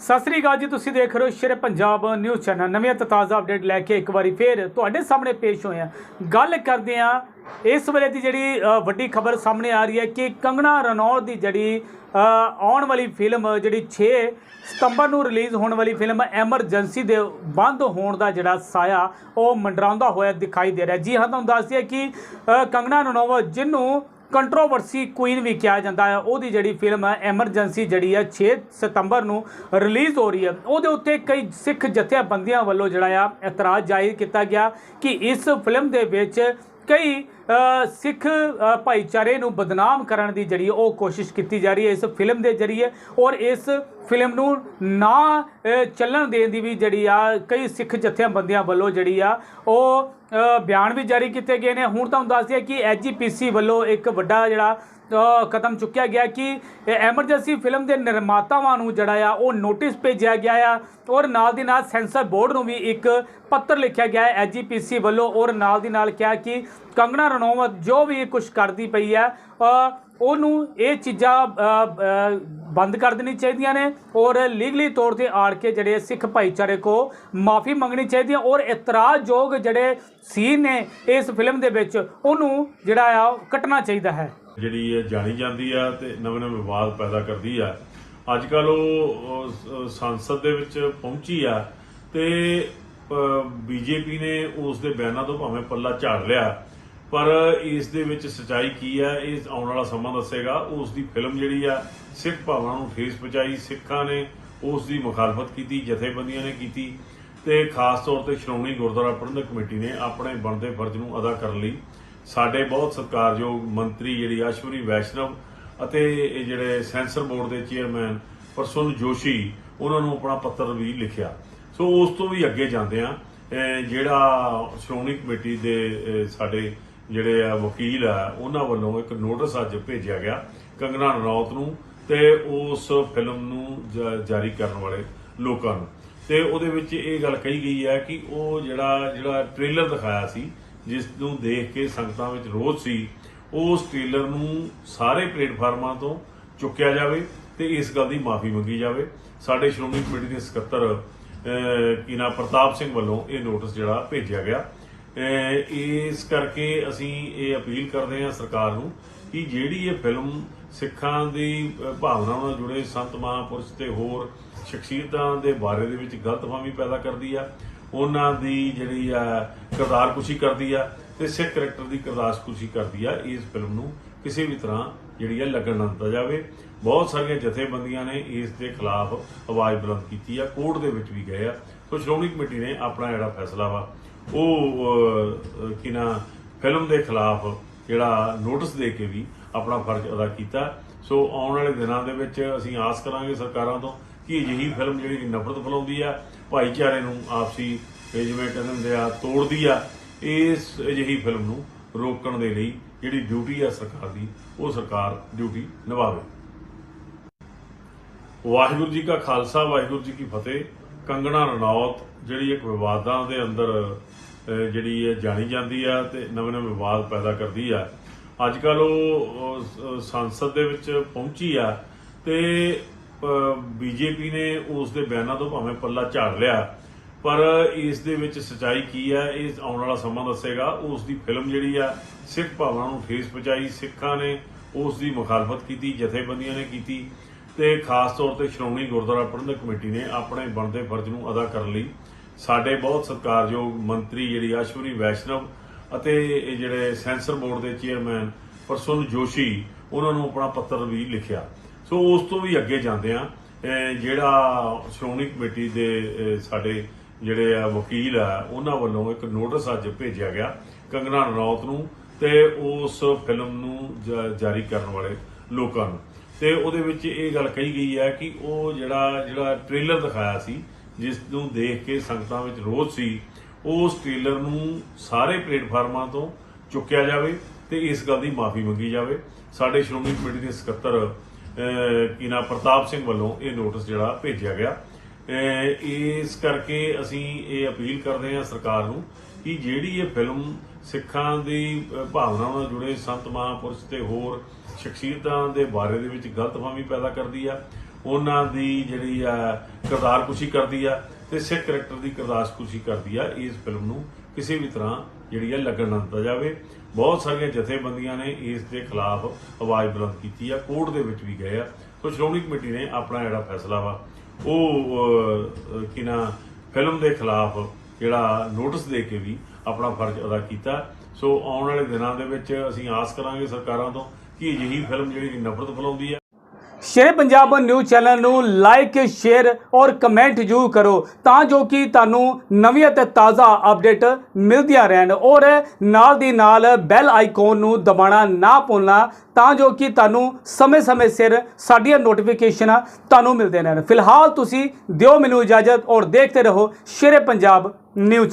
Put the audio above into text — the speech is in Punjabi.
ਸਤਿ ਸ੍ਰੀ ਅਕਾਲ ਜੀ, ਤੁਸੀਂ ਦੇਖ ਰਹੇ ਹੋ ਸ਼ੇਰ ਪੰਜਾਬ ਨਿਊਜ਼ ਚੈਨਲ। ਨਵੀਆਂ ਤੇ ਤਾਜ਼ਾ ਅਪਡੇਟ ਲੈ ਕੇ ਇੱਕ ਵਾਰੀ ਫੇਰ ਤੁਹਾਡੇ ਸਾਹਮਣੇ ਪੇਸ਼ ਹੋਏ ਹਾਂ। ਗੱਲ ਕਰਦੇ ਹਾਂ ਇਸ ਵੇਲੇ ਦੀ ਜਿਹੜੀ ਵੱਡੀ ਖਬਰ ਸਾਹਮਣੇ ਆ ਰਹੀ ਹੈ ਕਿ ਕੰਗਣਾ ਰਣੌਤ ਦੀ ਜਿਹੜੀ ਆਉਣ ਵਾਲੀ ਫਿਲਮ ਜਿਹੜੀ 6 ਸਤੰਬਰ ਨੂੰ ਰਿਲੀਜ਼ ਹੋਣ ਵਾਲੀ ਫਿਲਮ ਐਮਰਜੈਂਸੀ ਦੇ ਬੰਦ ਹੋਣ ਦਾ ਜਿਹੜਾ ਸਾਇਆ, ਉਹ ਮੰਡਰਾਉਂਦਾ ਹੋਇਆ ਦਿਖਾਈ ਦੇ ਰਿਹਾ ਜੀ ਹਾਂ, ਤੁਹਾਨੂੰ ਦੱਸ ਦਈਏ ਕਿ ਕੰਗਣਾ ਰਣੌਤ ਜਿਹਨੂੰ ਕੰਟਰੋਵਰਸੀ ਕੁਈਨ ਵੀ ਕਿਹਾ ਜਾਂਦਾ ਹੈ। ਉਹਦੀ ਜਿਹੜੀ ਫਿਲਮ ਹੈ ਐਮਰਜੈਂਸੀ ਜਿਹੜੀ ਹੈ 6 ਸਤੰਬਰ ਨੂੰ ਰਿਲੀਜ਼ ਹੋ ਰਹੀ ਹੈ। ਉਹਦੇ ਉੱਤੇ ਕਈ ਸਿੱਖ ਜਥੇਬੰਦੀਆਂ ਵੱਲੋਂ ਜਿਹੜਾ ਆ ਇਤਰਾਜ਼ ਜ਼ਾਹਿਰ ਕੀਤਾ ਗਿਆ ਕਿ ਇਸ ਫਿਲਮ ਦੇ ਵਿੱਚ ਕਈ ਸਿੱਖ ਭਾਈਚਾਰੇ ਨੂੰ ਬਦਨਾਮ ਕਰਨ ਦੀ ਜਿਹੜੀ ਉਹ ਕੋਸ਼ਿਸ਼ ਕੀਤੀ ਜਾ ਰਹੀ ਹੈ ਇਸ ਫਿਲਮ ਦੇ ਜ਼ਰੀਏ ਔਰ ਇਸ ਫਿਲਮ ਨੂੰ ਨਾ ਚੱਲਣ ਦੇਣ ਦੀ ਵੀ ਜਿਹੜੀ ਆ ਕਈ ਸਿੱਖ ਜਥੇਬੰਦੀਆਂ ਵੱਲੋਂ ਜਿਹੜੀ ਆ ਉਹ ਬਿਆਨ ਵੀ ਜਾਰੀ ਕੀਤੇ ਗਏ ਨੇ। ਹੁਣ ਤੁਹਾਨੂੰ ਦੱਸ ਦਈਏ ਕਿ ਐਜੀਪੀਸੀ ਵੱਲੋਂ ਇੱਕ ਵੱਡਾ ਜਿਹੜਾ ਕਦਮ ਚੁੱਕਿਆ ਗਿਆ ਕਿ ਐਮਰਜੈਂਸੀ ਫਿਲਮ ਦੇ ਨਿਰਮਾਤਾਵਾਂ ਨੂੰ ਜਿਹੜਾ ਆ ਉਹ ਨੋਟਿਸ ਭੇਜਿਆ ਗਿਆ ਆ ਔਰ ਨਾਲ ਦੀ ਨਾਲ ਸੈਂਸਰ ਬੋਰਡ ਨੂੰ ਵੀ ਇੱਕ ਪੱਤਰ ਲਿਖਿਆ ਗਿਆ ਹੈ ਐਜੀਪੀਸੀ ਵੱਲੋਂ ਔਰ ਨਾਲ ਦੀ ਨਾਲ ਕਿਹਾ ਕਿ ਕੰਗਣਾ ਰਣੌਤ ਜੋ ਵੀ ਕੁਝ ਕਰਦੀ ਪਈ ਹੈ ਉਹਨੂੰ ਇਹ ਚੀਜ਼ਾਂ ਬੰਦ ਕਰ ਦੇਣੀ ਚਾਹੀਦੀਆਂ ਨੇ ਔਰ ਲੀਗਲੀ ਤੌਰ ਤੇ ਆੜ ਕੇ ਜਿਹੜੇ ਸਿੱਖ ਭਾਈਚਾਰੇ ਕੋ ਮਾਫੀ ਮੰਗਣੀ ਚਾਹੀਦੀ ਹੈ ਔਰ ਇਤਰਾਜ਼ਯੋਗ ਜਿਹੜੇ ਸੀਨ ਨੇ ਇਸ ਫਿਲਮ ਦੇ ਵਿੱਚ, ਉਹਨੂੰ ਜਿਹੜਾ ਆ ਉਹ ਕੱਟਣਾ ਚਾਹੀਦਾ ਹੈ। ਜਿਹੜੀ ਇਹ ਜਾਣੀ ਜਾਂਦੀ ਆ ਤੇ ਨਵੇਂ ਨਵੇਂ ਵਿਵਾਦ ਪੈਦਾ ਕਰਦੀ ਆ ਅੱਜ ਕੱਲ ਉਹ ਸੰਸਦ ਦੇ ਵਿੱਚ ਪਹੁੰਚੀ ਆ ਤੇ ਬੀਜੇਪੀ ਨੇ ਉਸ ਦੇ ਬਿਆਨਾਂ ਤੋਂ ਭਾਵੇਂ ਪੱਲਾ ਝਾੜ ਲਿਆ। ਪਰ ਇਸ ਦੇ ਵਿੱਚ ਸਚਾਈ ਕੀ ਹੈ, ਇਹ ਆਉਣ ਵਾਲਾ ਸਮਾਂ ਦੱਸੇਗਾ। ਉਸ ਦੀ ਫਿਲਮ ਜਿਹੜੀ ਆ, ਸਿੱਖ ਭਾਵਨਾ ਨੂੰ ਠੇਸ ਪਹੁੰਚਾਈ, ਸਿੱਖਾਂ ਨੇ ਉਸ ਦੀ ਮੁਖਾਲਫਤ ਕੀਤੀ, ਜਥੇਬੰਦੀਆਂ ਨੇ ਕੀਤੀ ਤੇ ਖਾਸ ਤੌਰ ਤੇ ਸ਼੍ਰੋਮਣੀ ਗੁਰਦੁਆਰਾ ਪ੍ਰਬੰਧਕ ਕਮੇਟੀ ਨੇ ਆਪਣੇ ਬਣਦੇ ਫਰਜ਼ ਨੂੰ ਅਦਾ ਕਰਨ ਲਈ ਸਾਡੇ ਬਹੁਤ ਸਤਿਕਾਰਯੋਗ ਮੰਤਰੀ ਜਿਹੜੀ ਅਸ਼ਵਨੀ ਵੈਸ਼ਨਵ ਅਤੇ ਇਹ ਜਿਹੜੇ ਸੈਂਸਰ ਬੋਰਡ ਦੇ ਚੇਅਰਮੈਨ ਪ੍ਰਸੁੰਨ ਜੋਸ਼ੀ, ਉਹਨਾਂ ਨੂੰ ਆਪਣਾ ਪੱਤਰ ਵੀ ਲਿਖਿਆ। ਸੋ ਉਸ ਤੋਂ ਵੀ ਅੱਗੇ ਜਾਂਦੇ ਆ ਜਿਹੜਾ ਸ਼੍ਰੋਮਣੀ ਕਮੇਟੀ ਦੇ ਸਾਡੇ ਜਿਹੜੇ ਆ ਵਕੀਲ ਆ ਉਹਨਾਂ ਵੱਲੋਂ ਇੱਕ ਨੋਟਿਸ ਅੱਜ ਭੇਜਿਆ ਗਿਆ ਕੰਗਨਾ ਰਣੌਤ ਨੂੰ ਤੇ ਉਸ ਫਿਲਮ ਨੂੰ ਜ- ਜਾਰੀ ਕਰਨ ਵਾਲੇ ਲੋਕਾਂ ਨੂੰ। ਤੇ ਉਹਦੇ ਵਿੱਚ ਇਹ ਗੱਲ ਕਹੀ ਗਈ ਹੈ ਕਿ ਉਹ ਜਿਹੜਾ ਜਿਹੜਾ ਟ੍ਰੇਲਰ ਦਿਖਾਇਆ ਸੀ ਜਿਸ ਨੂੰ ਦੇਖ ਕੇ ਸੰਗਤਾਂ ਵਿੱਚ ਰੋਸ ਸੀ ਉਸ ਟ੍ਰੇਲਰ ਨੂੰ ਸਾਰੇ ਪਲੇਟਫਾਰਮਾਂ ਤੋਂ ਚੁੱਕਿਆ ਜਾਵੇ ਤੇ ਇਸ ਗੱਲ ਦੀ ਮਾਫੀ ਮੰਗੀ ਜਾਵੇ। ਸਾਡੇ ਸ਼੍ਰੋਮਣੀ ਕਮੇਟੀ ਦੇ ਸਕੱਤਰ ਅਹ, ਪ੍ਰਤਾਪ ਸਿੰਘ ਵੱਲੋਂ ਇਹ ਨੋਟਿਸ ਜਿਹੜਾ ਭੇਜਿਆ ਗਿਆ। ਇਸ ਕਰਕੇ ਅਸੀਂ ਇਹ ਅਪੀਲ ਕਰਦੇ ਹਾਂ ਸਰਕਾਰ ਨੂੰ ਕਿ ਜਿਹੜੀ ਇਹ ਫਿਲਮ ਸਿੱਖਾਂ ਦੀ ਅਹ, ਭਾਵਨਾਵਾਂ ਨਾਲ ਜੁੜੇ ਸੰਤ ਮਹਾਂਪੁਰਸ਼ ਤੇ ਹੋਰ ਸ਼ਖਸੀਅਤਾਂ ਦੇ ਬਾਰੇ ਦੇ ਵਿੱਚ ਗਲਤਫਹਿਮੀ ਪੈਦਾ ਕਰਦੀ ਆ ਉਹਨਾਂ ਦੀ ਜਿਹੜੀ ਆ ਕਿਰਦਾਰਕੁਸ਼ੀ ਕਰਦੀ ਆ ਤੇ ਸਿੱਖ ਕਰੈਕਟਰ ਦੀ ਕਿਰਦਾਰਕੁਸ਼ੀ ਕਰਦੀ ਆ ਇਸ ਫਿਲਮ ਨੂੰ ਕਿਸੇ ਵੀ ਤਰ੍ਹਾਂ ਜਿਹੜੀ ਆ ਲੱਗਣ ਨਾ ਦਿੱਤਾ ਜਾਵੇ। ਬਹੁਤ ਸਾਰੀਆਂ ਜਥੇਬੰਦੀਆਂ ਨੇ ਇਸ ਦੇ ਖਿਲਾਫ ਆਵਾਜ਼ ਬੁਲੰਦ ਕੀਤੀ ਆ ਕੋਰਟ ਦੇ ਵਿੱਚ ਵੀ ਗਏ ਆ। ਸੋ ਸ਼੍ਰੋਮਣੀ ਕਮੇਟੀ ਨੇ ਆਪਣਾ ਜਿਹੜਾ ਫੈਸਲਾ ਵਾ ਉਹ ਅਹ, ਕੀ ਨਾ ਫਿਲਮ ਦੇ ਖਿਲਾਫ ਜਿਹੜਾ ਨੋਟਿਸ ਦੇ ਕੇ ਵੀ ਆਪਣਾ ਫਰਜ਼ ਅਦਾ ਕੀਤਾ। ਸੋ ਆਉਣ ਵਾਲੇ ਦਿਨਾਂ ਦੇ ਵਿੱਚ ਅਸੀਂ ਆਸ ਕਰਾਂਗੇ ਸਰਕਾਰਾਂ ਤੋਂ ਕਿ ਅਜਿਹੀ ਫਿਲਮ ਜਿਹੜੀ ਨਫ਼ਰਤ ਫੈਲਾਉਂਦੀ ਆ ਭਾਈਚਾਰੇ ਨੂੰ ਆਪਸੀ ਜਿਵੇਂ ਕਹਿੰਦੇ ਹੁੰਦੇ ਆ ਤੋੜਦੀ ਆ ਇਸ ਅਜਿਹੀ ਫਿਲਮ ਨੂੰ ਰੋਕਣ ਦੇ ਲਈ ਜਿਹੜੀ ਡਿਊਟੀ ਆ ਸਰਕਾਰ ਦੀ ਉਹ ਸਰਕਾਰ ਡਿਊਟੀ ਨਿਭਾਵੇ। ਵਾਹਿਗੁਰੂ ਜੀ ਕਾ ਖਾਲਸਾ ਵਾਹਿਗੁਰੂ ਜੀ ਕੀ ਫਤਿਹ। ਕੰਗਣਾ ਰਣੌਤ, ਜਿਹੜੀ ਇੱਕ ਵਿਵਾਦਾਂ ਦੇ ਅੰਦਰ ਜਿਹੜੀ ਹੈ ਜਾਣੀ ਜਾਂਦੀ ਆ ਤੇ ਨਵੇਂ ਨਵੇਂ ਵਿਵਾਦ ਪੈਦਾ ਕਰਦੀ ਆ। ਅੱਜ ਕੱਲ ਉਹ ਸੰਸਦ ਦੇ ਵਿੱਚ ਪਹੁੰਚੀ ਆ ਤੇ ਬੀਜੇਪੀ ਨੇ ਉਸ ਦੇ ਬਿਆਨਾਂ ਤੋਂ ਭਾਵੇਂ ਪੱਲਾ ਝਾੜ ਲਿਆ, ਪਰ ਇਸ ਦੇ ਵਿੱਚ ਸਚਾਈ ਕੀ ਹੈ ਇਹ ਆਉਣ ਵਾਲਾ ਸਮਾਂ ਦੱਸੇਗਾ। ਉਸ ਦੀ ਫਿਲਮ ਜਿਹੜੀ ਆ, ਸਿੱਖ ਭਾਵਨਾ ਨੂੰ ਠੇਸ ਪਹੁੰਚਾਈ, ਸਿੱਖਾਂ ਨੇ ਉਸ ਦੀ ਮੁਖਾਲਫਤ ਕੀਤੀ, ਜਥੇਬੰਦੀਆਂ ਨੇ ਕੀਤੀ। ਤੇ ਖਾਸ ਤੌਰ ਤੇ ਸ਼੍ਰੋਮਣੀ ਗੁਰਦੁਆਰਾ ਪ੍ਰਬੰਧਕ ਕਮੇਟੀ ਨੇ ਆਪਣੇ ਬਣਦੇ ਫਰਜ਼ ਨੂੰ ਅਦਾ ਕਰਨ ਲਈ ਸਾਡੇ ਬਹੁਤ ਸਤਿਕਾਰਯੋਗ ਮੰਤਰੀ ਜਿਹੜੀ ਅਸ਼ਵਨੀ ਵੈਸ਼ਨਵ ਅਤੇ ਇਹ ਜਿਹੜੇ ਸੈਂਸਰ ਬੋਰਡ ਦੇ ਚੇਅਰਮੈਨ ਪ੍ਰਸੁੰਨ ਜੋਸ਼ੀ, ਉਹਨਾਂ ਨੂੰ ਆਪਣਾ ਪੱਤਰ ਵੀ ਲਿਖਿਆ। ਸੋ ਉਸ ਤੋਂ ਵੀ ਅੱਗੇ ਜਾਂਦੇ ਆ ਜਿਹੜਾ ਸ਼੍ਰੋਮਣੀ ਕਮੇਟੀ ਦੇ ਸਾਡੇ ਜਿਹੜੇ ਆ ਵਕੀਲ ਆ, ਉਹਨਾਂ ਵੱਲੋਂ ਇੱਕ ਨੋਟਿਸ ਅੱਜ ਭੇਜਿਆ ਗਿਆ ਕੰਗਨਾ ਰਣੌਤ ਨੂੰ ਤੇ ਉਸ ਫਿਲਮ ਨੂੰ ਜਾਰੀ ਕਰਨ ਵਾਲੇ ਲੋਕਾਂ ਨੂੰ। ਤੇ ਉਹਦੇ ਵਿੱਚ ਇਹ ਗੱਲ ਕਹੀ ਗਈ ਹੈ ਕਿ ਉਹ ਜਿਹੜਾ ਜਿਹੜਾ ਟ੍ਰੇਲਰ ਦਿਖਾਇਆ ਸੀ ਜਿਸ ਨੂੰ ਦੇਖ ਕੇ ਸੰਗਤਾਂ ਵਿੱਚ ਰੋਸ ਸੀ ਉਸ ਟ੍ਰੇਲਰ ਨੂੰ ਸਾਰੇ ਪਲੇਟਫਾਰਮਾਂ ਤੋਂ ਚੁੱਕਿਆ ਜਾਵੇ ਤੇ ਇਸ ਗੱਲ ਦੀ ਮਾਫੀ ਮੰਗੀ ਜਾਵੇ। ਸਾਡੇ ਸ਼੍ਰੋਮਣੀ ਕਮੇਟੀ ਦੇ ਸਕੱਤਰ ਅਹ, ਪ੍ਰਤਾਪ ਸਿੰਘ ਵੱਲੋਂ ਇਹ ਨੋਟਿਸ ਜਿਹੜਾ ਭੇਜਿਆ ਗਿਆ। ਇਸ ਕਰਕੇ ਅਸੀਂ ਇਹ ਅਪੀਲ ਕਰਦੇ ਹਾਂ ਸਰਕਾਰ ਨੂੰ ਕਿ ਜਿਹੜੀ ਇਹ ਫਿਲਮ ਸਿੱਖਾਂ ਦੀ ਅਹ, ਭਾਵਨਾਵਾਂ ਨਾਲ ਜੁੜੇ ਸੰਤ ਮਹਾਂਪੁਰਸ਼ ਤੇ ਹੋਰ ਸ਼ਖਸੀਅਤਾਂ ਦੇ ਬਾਰੇ ਦੇ ਵਿੱਚ ਗਲਤਫਹਿਮੀ ਪੈਦਾ ਕਰਦੀ ਆ। ਉਹਨਾਂ ਦੀ ਜਿਹੜੀ ਆ ਕਿਰਦਾਰਕੁਸ਼ੀ ਕਰਦੀ ਆ ਤੇ ਸਿੱਖ ਕਰੈਕਟਰ ਦੀ ਕਿਰਦਾਰਕੁਸ਼ੀ ਕਰਦੀ ਆ। ਇਸ ਫਿਲਮ ਨੂੰ ਕਿਸੇ ਵੀ ਤਰ੍ਹਾਂ ਜਿਹੜੀ ਆ ਲੱਗਣ ਨਾ ਦਿੱਤਾ ਜਾਵੇ। ਬਹੁਤ ਸਾਰੀਆਂ ਜਥੇਬੰਦੀਆਂ ਨੇ ਇਸ ਦੇ ਖਿਲਾਫ ਆਵਾਜ਼ ਬੁਲੰਦ ਕੀਤੀ ਆ। ਕੋਰਟ ਦੇ ਵਿੱਚ ਵੀ ਗਏ ਆ। ਸੋ ਸ਼੍ਰੋਮਣੀ ਕਮੇਟੀ ਨੇ ਆਪਣਾ ਜਿਹੜਾ ਫੈਸਲਾ ਵਾ ਉਹ ਅਹ, ਕੀ ਨਾ ਫਿਲਮ ਦੇ ਖਿਲਾਫ ਜਿਹੜਾ ਨੋਟਿਸ ਦੇ ਕੇ ਵੀ ਆਪਣਾ ਫਰਜ਼ ਅਦਾ ਕੀਤਾ। ਸੋ ਆਉਣ ਵਾਲੇ ਦਿਨਾਂ ਦੇ ਵਿੱਚ ਅਸੀਂ ਆਸ ਕਰਾਂਗੇ ਸਰਕਾਰਾਂ ਤੋਂ ਕਿ ਅਜਿਹੀ ਫਿਲਮ ਜਿਹੜੀ ਨਫ਼ਰਤ ਫੈਲਾਉਂਦੀ ਹੈ। ਸ਼ੇਰ ਪੰਜਾਬ ਨਿਊਜ਼ ਚੈਨਲ ਨੂੰ ਲਾਈਕ ਸ਼ੇਅਰ ਔਰ ਕਮੈਂਟ ਜ਼ਰੂਰ ਕਰੋ ਤਾਂ ਜੋ ਕਿ ਤੁਹਾਨੂੰ ਨਵੀਆਂ ਤੇ ਤਾਜ਼ਾ ਅਪਡੇਟ ਮਿਲਦੀਆਂ ਰਹਿਣ ਔਰ ਨਾਲ ਦੀ ਨਾਲ ਬੈਲ ਆਈਕਨ ਨੂੰ ਦਬਾਉਣਾ ਨਾ ਭੁੱਲਣਾ ਤਾਂ ਜੋ ਕਿ ਤੁਹਾਨੂੰ ਸਮੇਂ-ਸਮੇਂ ਸਿਰ ਸਾਡੀਆਂ ਨੋਟੀਫਿਕੇਸ਼ਨਾਂ ਤੁਹਾਨੂੰ ਮਿਲਦੇ ਰਹਿਣ। ਫਿਲਹਾਲ ਤੁਸੀਂ ਦਿਓ ਮੈਨੂੰ ਇਜਾਜ਼ਤ ਔਰ ਦੇਖਦੇ ਰਹੋ ਸ਼ੇਰੇ ਪੰਜਾਬ ਨਿਊਜ਼